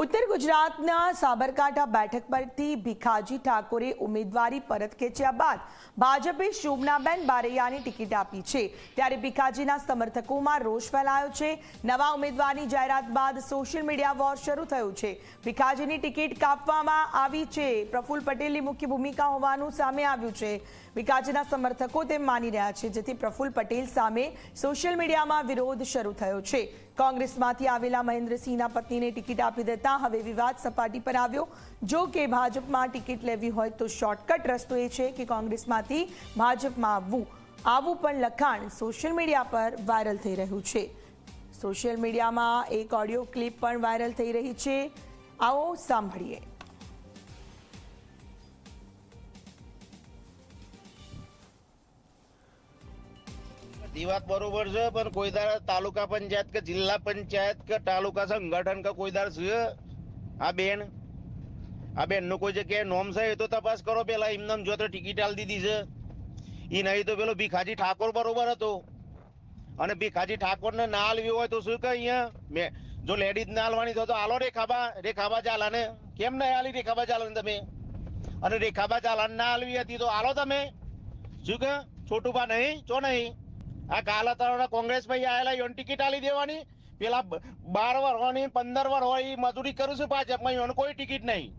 ઉત્તર ગુજરાતના સાબરકાંઠા બેઠક પરથી ભીખાજી ઠાકોરે ઉમેદવારી પરત ખેંચ્યા બાદ ભાજપે શોભનાબેન બારૈયાની ટિકિટ આપી છે. ત્યારે ભીખાજીના સમર્થકોમાં રોષ ફેલાયો છે. નવા ઉમેદવારની જાહેરાત બાદ સોશિયલ મીડિયા વોર શરૂ થયું છે. ભીખાજીની ટિકિટ કાપવામાં આવી છે. પ્રફુલ પટેલની મુખ્ય ભૂમિકા હોવાનું સામે આવ્યું છે. ભીખાજીના સમર્થકો તેમ માની રહ્યા છે, જેથી પ્રફુલ પટેલ સામે સોશિયલ મીડિયામાં વિરોધ શરૂ થયો છે. કોંગ્રેસમાંથી આવેલા મહેન્દ્રસિંહના પત્નીને ટિકિટ આપી દેતા હવે વિવાદ સપાટી પર આવ્યો. જો કે ભાજપમાં ટિકિટ લેવી હોય તો શોર્ટકટ રસ્તો એ છે કે કોંગ્રેસમાંથી ભાજપમાં આવવું. આવું પણ લખાણ સોશિયલ મીડિયા પર વાયરલ થઈ રહ્યું છે. સોશિયલ મીડિયામાં એક ઓડિયો ક્લિપ પણ વાયરલ થઈ રહી છે. આવો સાંભળીએ. બધી વાત બરોબર છે, પણ કોઈ દાડે તાલુકા પંચાયત કે જિલ્લા પંચાયત કે તાલુકા સંગઠન કે કોઈ દાડે છે? આ બેન આ બેનનું કોઈ જગ્યાએ નોમ છે, એ તો તપાસ કરો પેલા, એમને જો તો ટિકિટ આલ દીધી છે. એ નહીં તો પેલો ભીખાજી ઠાકોર બરોબર હતો. અને ભીખાજી ઠાકોર ને ના આલવી હોય તો શું કે અહીંયા? મેં, જો લેડીઝ ના આલવાની તો આલો રેખાબા રેખાબા ચાલાને કેમ ના આલી રેખાબા ચાલાને તમે? અને રેખાબા ચાલાને ના આલવી હતી તો આલો તમે. શું કે છોટુબા નહીં, ચો નહીં? આ કાલા કોંગ્રેસ ભાઈ આયેલા યોન ટિકિટ આલી દેવાની. પેલા બાર વર હોય પંદર વર હોય મજૂરી કરું છું ભાજપમાં યોન કોઈ ટિકિટ નહીં.